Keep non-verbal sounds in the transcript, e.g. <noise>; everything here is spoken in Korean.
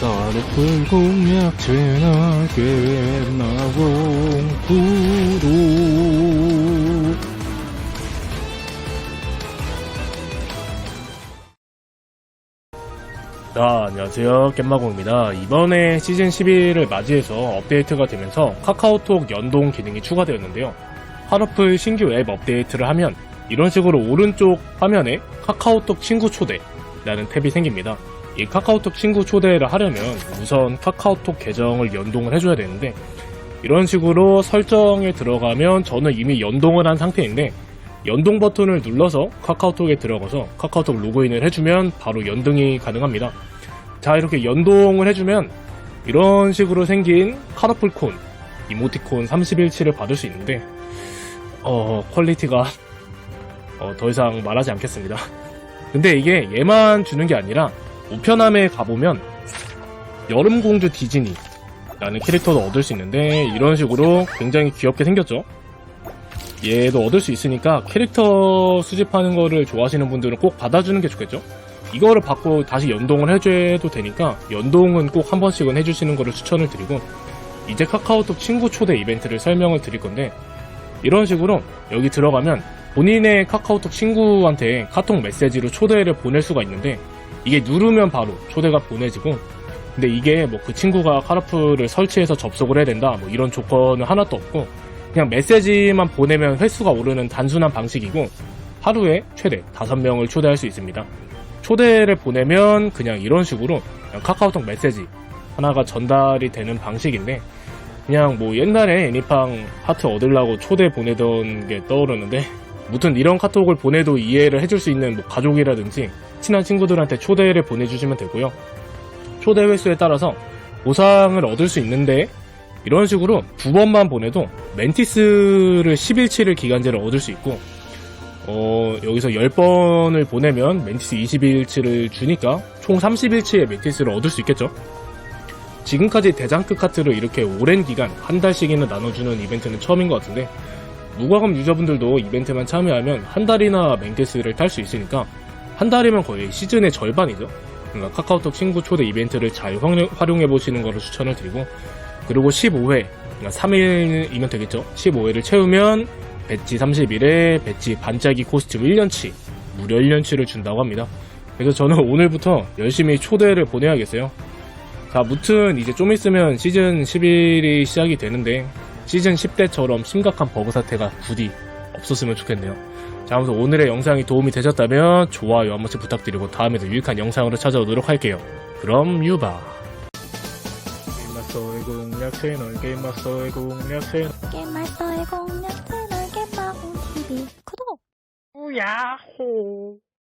따로풀 공략 채널 깨나공 구독 자, 안녕하세요. 겜마공입니다. 이번에 시즌 11을 맞이해서 업데이트가 되면서 카카오톡 연동 기능이 추가되었는데요. 하루풀 신규 앱 업데이트를 하면 이런 식으로 오른쪽 화면에 카카오톡 친구 초대라는 탭이 생깁니다. 이 카카오톡 친구 초대를 하려면 우선 카카오톡 계정을 연동을 해줘야 되는데 이런 식으로 설정에 들어가면 저는 이미 연동을 한 상태인데 연동 버튼을 눌러서 카카오톡에 들어가서 카카오톡 로그인을 해주면 바로 연동이 가능합니다. 자 이렇게 연동을 해주면 이런 식으로 생긴 카라풀콘 이모티콘 31치를 받을 수 있는데 어 퀄리티가 어, 더 이상 말하지 않겠습니다. 근데 이게 얘만 주는 게 아니라 우편함에 가보면 여름공주 디즈니 라는 캐릭터도 얻을 수 있는데 이런 식으로 굉장히 귀엽게 생겼죠. 얘도 얻을 수 있으니까 캐릭터 수집하는 거를 좋아하시는 분들은 꼭 받아주는 게 좋겠죠? 이거를 받고 다시 연동을 해줘도 되니까 연동은 꼭 한 번씩은 해주시는 거를 추천을 드리고 이제 카카오톡 친구 초대 이벤트를 설명을 드릴 건데 이런 식으로 여기 들어가면 본인의 카카오톡 친구한테 카톡 메시지로 초대를 보낼 수가 있는데 이게 누르면 바로 초대가 보내지고 근데 이게 뭐 그 친구가 카라풀을 설치해서 접속을 해야 된다 뭐 이런 조건은 하나도 없고 그냥 메시지만 보내면 횟수가 오르는 단순한 방식이고 하루에 최대 5명을 초대할 수 있습니다. 초대를 보내면 그냥 이런 식으로 그냥 카카오톡 메시지 하나가 전달이 되는 방식인데 그냥 뭐 옛날에 애니팡 하트 얻으려고 초대 보내던 게 떠오르는데 무튼 이런 카톡을 보내도 이해를 해줄 수 있는 뭐 가족이라든지 친한 친구들한테 초대를 보내주시면 되고요. 초대 횟수에 따라서 보상을 얻을 수 있는데 이런 식으로 두 번만 보내도 멘티스를 10일치를 기간제를 얻을 수 있고 어, 여기서 10번을 보내면 멘티스 20일치를 주니까 총 30일치의 멘티스를 얻을 수 있겠죠. 지금까지 대장급 카트를 이렇게 오랜 기간 한 달씩이나 나눠주는 이벤트는 처음인 것 같은데 무과금 유저분들도 이벤트만 참여하면 한 달이나 멘티스를 탈 수 있으니까 한 달이면 거의 시즌의 절반이죠. 그러니까 카카오톡 친구 초대 이벤트를 잘 활용해 보시는 것을 추천을 드리고 그리고 15회 그러니까 3일이면 되겠죠. 15회를 채우면 배지 30일에 배지 반짝이 코스튬 1년치 무려 1년치를 준다고 합니다. 그래서 저는 <laughs> 오늘부터 열심히 초대를 보내야겠어요. 자 무튼 이제 좀 있으면 시즌 11이 시작이 되는데 시즌 10대처럼 심각한 버그 사태가 부디 없었으면 좋겠네요 자, 아무튼 오늘의 영상이 도움이 되셨다면 좋아요 한 번씩 부탁드리고 다음에도 유익한 영상으로 찾아오도록 할게요. 그럼 유바. 게임 마스터의 공략 채널, 게임마스터의 공략 채널. 게임마스터의 공략 채널 게임마공 TV 구독! 야호.